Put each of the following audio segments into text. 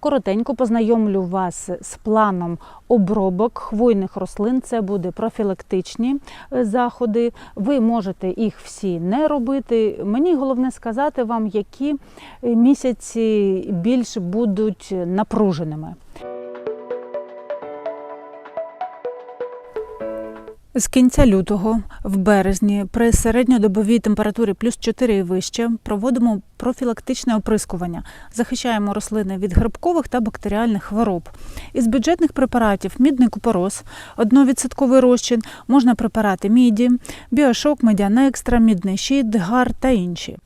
Коротенько познайомлю вас з планом обробок хвойних рослин. Це буде профілактичні е, заходи. Ви можете їх всі не робити. Мені головне сказати вам, які е, місяці більш будуть напруженими. З кінця лютого в березні при середньодобовій температурі плюс 4 і вище проводимо профілактичне оприскування, захищаємо рослини від грибкових та бактеріальних хвороб. Із бюджетних препаратів мідний купорос, одновідсотковий розчин, можна препарати міді, біошок, медіанекстра, мідний щит, гар та інші.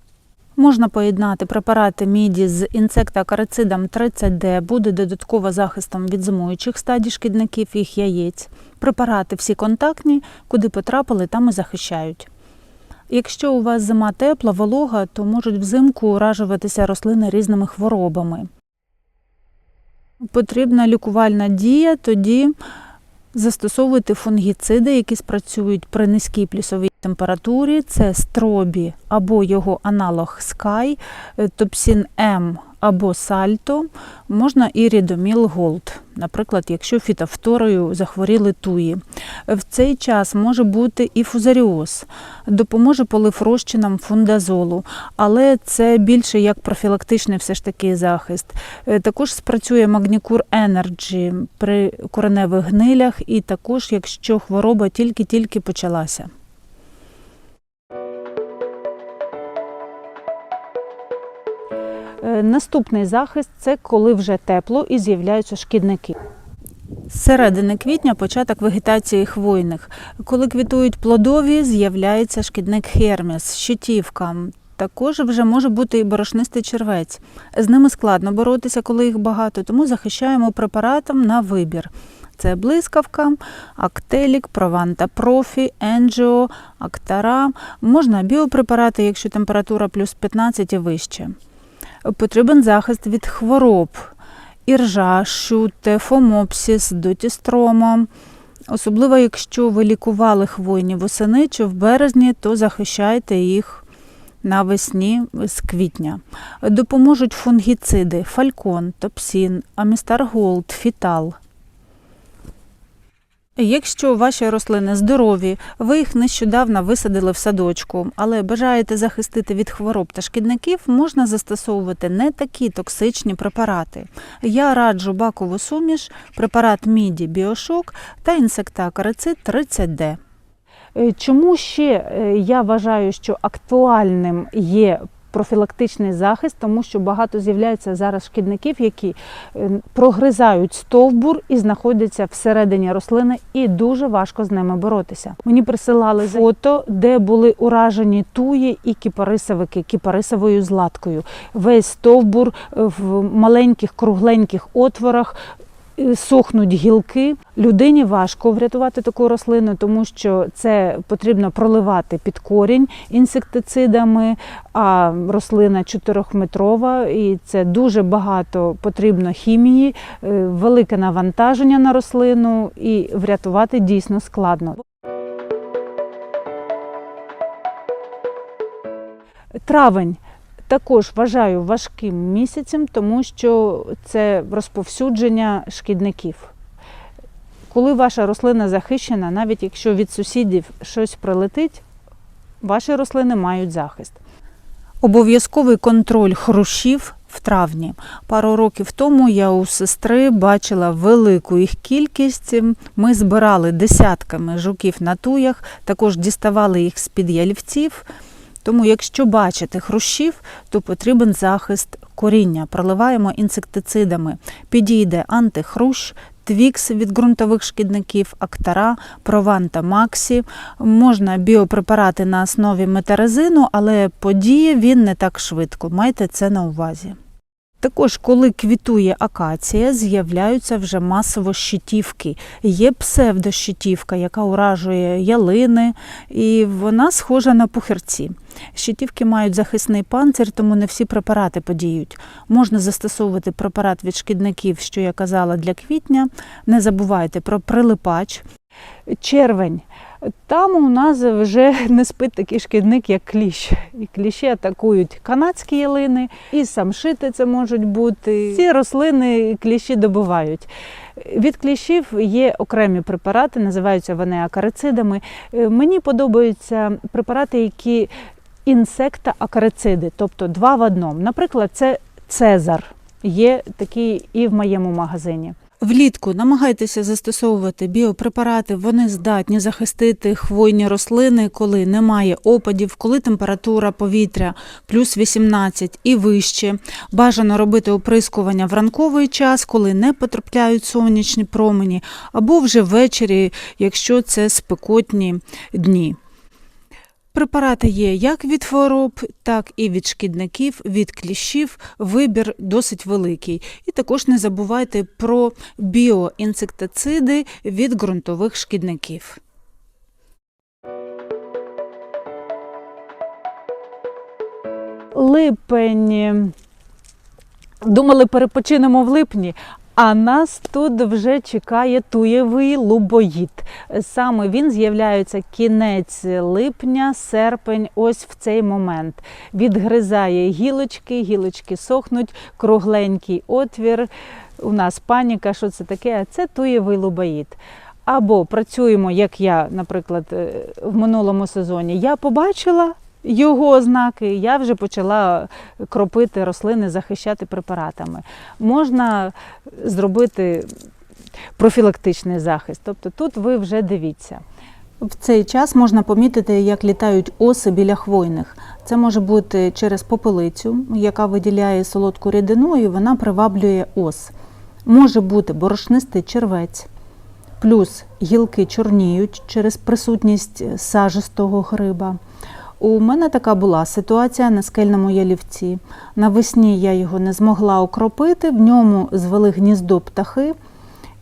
Можна поєднати препарати міді з інсектоакарицидом 30D, буде додатково захистом від зимуючих стадій шкідників їх яєць. Препарати всі контактні, куди потрапили, там і захищають. Якщо у вас зима тепла, волога, то можуть взимку уражуватися рослини різними хворобами. Потрібна лікувальна дія, тоді застосовуйте фунгіциди, які спрацюють при низькій плюсовій температурі. Це стробі або його аналог Sky, е, топсін М або сальто, можна і рідоміл Голд, наприклад, якщо фітофторою захворіли туї. В цей час може бути і фузаріоз, допоможе полив фундазолу, але це більше як профілактичний все ж таки захист. Е, Також спрацює Магнікур Енерджі при кореневих гнилях, і також, якщо хвороба тільки-тільки почалася. Наступний захист це коли вже тепло і з'являються шкідники. З середини квітня початок вегетації хвойних. Коли квітують плодові, з'являється шкідник херміс, щитівка. Також вже може бути і борошнистий червець. З ними складно боротися, коли їх багато, тому захищаємо препаратом на вибір. Це блискавка, актелік, прованта профі, енджіо, актара. Можна біопрепарати, якщо температура плюс 15 і вище. Потрібен захист від хвороб. Іржа, шуте, фомопсіс, дотістрома. Особливо, якщо ви лікували хвойні восени чи в березні, то захищайте їх навесні з квітня. Допоможуть фунгіциди, фалькон, топсін, амістарголд, фітал. Якщо ваші рослини здорові, ви їх нещодавно висадили в садочку, але бажаєте захистити від хвороб та шкідників, можна застосовувати не такі токсичні препарати. Я раджу бакову суміш, препарат міді біошок та інсектоакарицид 30D. Е, Чому ще е, я вважаю, що актуальним є профілактичний захист, тому що багато з'являється зараз шкідників, які е, прогризають стовбур і знаходяться всередині рослини, і дуже важко з ними боротися. Мені присилали фото, де були уражені туї і кіпарисовики кіпарисовою златкою. Весь стовбур е, в маленьких кругленьких отворах. Сохнуть гілки. Людині важко врятувати таку рослину, тому що це потрібно проливати під корінь інсектицидами, а рослина чотирьохметрова, і це дуже багато потрібно хімії, е, велике навантаження на рослину, і врятувати дійсно складно. Травень також вважаю важким місяцем, тому що це розповсюдження шкідників. Коли ваша рослина захищена, навіть якщо від сусідів щось прилетить, ваші рослини мають захист. Обов'язковий контроль хрущів в травні. Пару років тому я у сестри бачила велику їх кількість. Ми збирали десятками жуків на туях, також діставали їх з-під ялівців. Тому, якщо бачите хрущів, то потрібен захист коріння. Проливаємо інсектицидами. Підійде антихрущ, твікс від ґрунтових шкідників, актара, прованта максі. Можна біопрепарати на основі метарезину, але подіє він не так швидко. Майте це на увазі. Також, коли квітує акація, з'являються вже масово щитівки. Є псевдощитівка, яка уражує ялини, і вона схожа на пухирці. Щитівки мають захисний панцир, тому не всі препарати подіють. Можна застосовувати препарат від шкідників, що я казала для квітня. Не забувайте про прилипач. Червень. Там у нас вже не спить такий шкідник, як кліщ. І кліщі атакують канадські ялини, і самшити це можуть бути. Ці рослини кліщі добувають. Від кліщів є окремі препарати, називаються вони акарицидами. Е, Мені подобаються препарати, які інсекта-акарициди, тобто два в одному. Наприклад, це Цезар. Є такий і в моєму магазині. Влітку намагайтеся застосовувати біопрепарати. Вони здатні захистити хвойні рослини, коли немає опадів, коли температура повітря плюс 18 і вище. Бажано робити оприскування в ранковий час, коли не потрапляють сонячні промені, або вже ввечері, якщо це спекотні дні. Препарати є як від хвороб, так і від шкідників, від кліщів. Вибір досить великий. І також не забувайте про біоінсектициди від ґрунтових шкідників. Липень. Думали, перепочинемо в липні. А нас тут вже чекає туєвий лубоїд. Саме він з'являється кінець липня, серпень, ось в цей момент. Відгризає гілочки, гілочки сохнуть, кругленький отвір. У нас паніка, що це таке? А це туєвий лубоїд. Або працюємо, як я, наприклад, е, в минулому сезоні. Я побачила його ознаки, я вже почала кропити рослини, захищати препаратами. Можна зробити профілактичний захист. Тобто тут ви вже дивіться. В цей час можна помітити, як літають оси біля хвойних. Це може бути через попелицю, яка виділяє солодку рідину, і вона приваблює ос. Може бути борошнистий червець, плюс гілки чорніють через присутність сажистого гриба. У мене така була ситуація на скельному ялівці. Навесні я його не змогла окропити, в ньому звели гніздо птахи,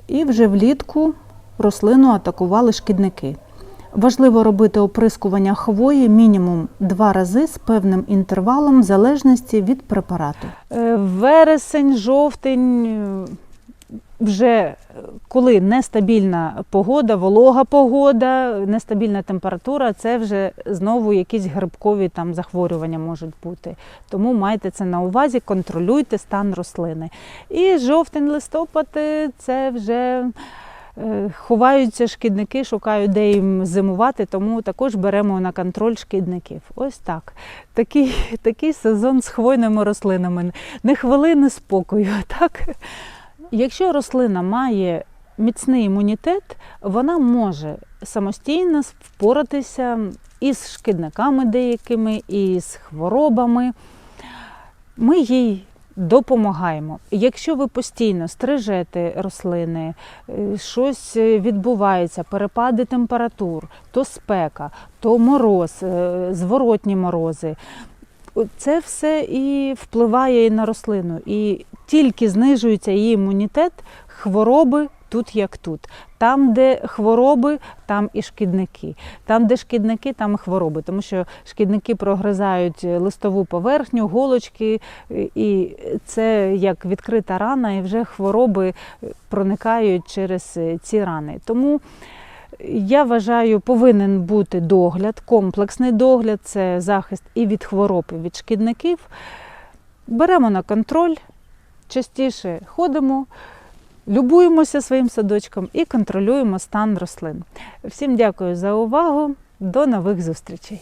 і вже влітку рослину атакували шкідники. Важливо робити оприскування хвої мінімум два рази з певним інтервалом в залежності від препарату. Е, Вересень, жовтень, вже е, коли нестабільна погода, волога погода, нестабільна температура, це вже знову якісь грибкові там захворювання можуть бути. Тому майте це на увазі, контролюйте стан рослини. І жовтень, листопад е, це вже. е, Ховаються шкідники, шукають, де їм зимувати, тому також беремо на контроль шкідників. Ось так. Такий, такий сезон з хвойними рослинами. Не хвилини спокою. Так? Якщо рослина має міцний імунітет, вона може самостійно впоратися із шкідниками деякими, і з хворобами. Ми їй допомагаємо. Якщо ви постійно стрижете рослини, е, щось відбувається, перепади температур, то спека, то мороз, е, зворотні морози. Це все і впливає і на рослину. І тільки знижується її імунітет, хвороби тут як тут. Там, де хвороби, там і шкідники. Там, де шкідники, там і хвороби. Тому що шкідники прогризають листову поверхню, голочки, і це як відкрита рана, і вже хвороби проникають через ці рани. Тому я вважаю, повинен бути догляд, комплексний догляд це захист і від хвороб, і від шкідників. Беремо на контроль, частіше ходимо, любуємося своїм садочком і контролюємо стан рослин. Всім дякую за увагу. До нових зустрічей!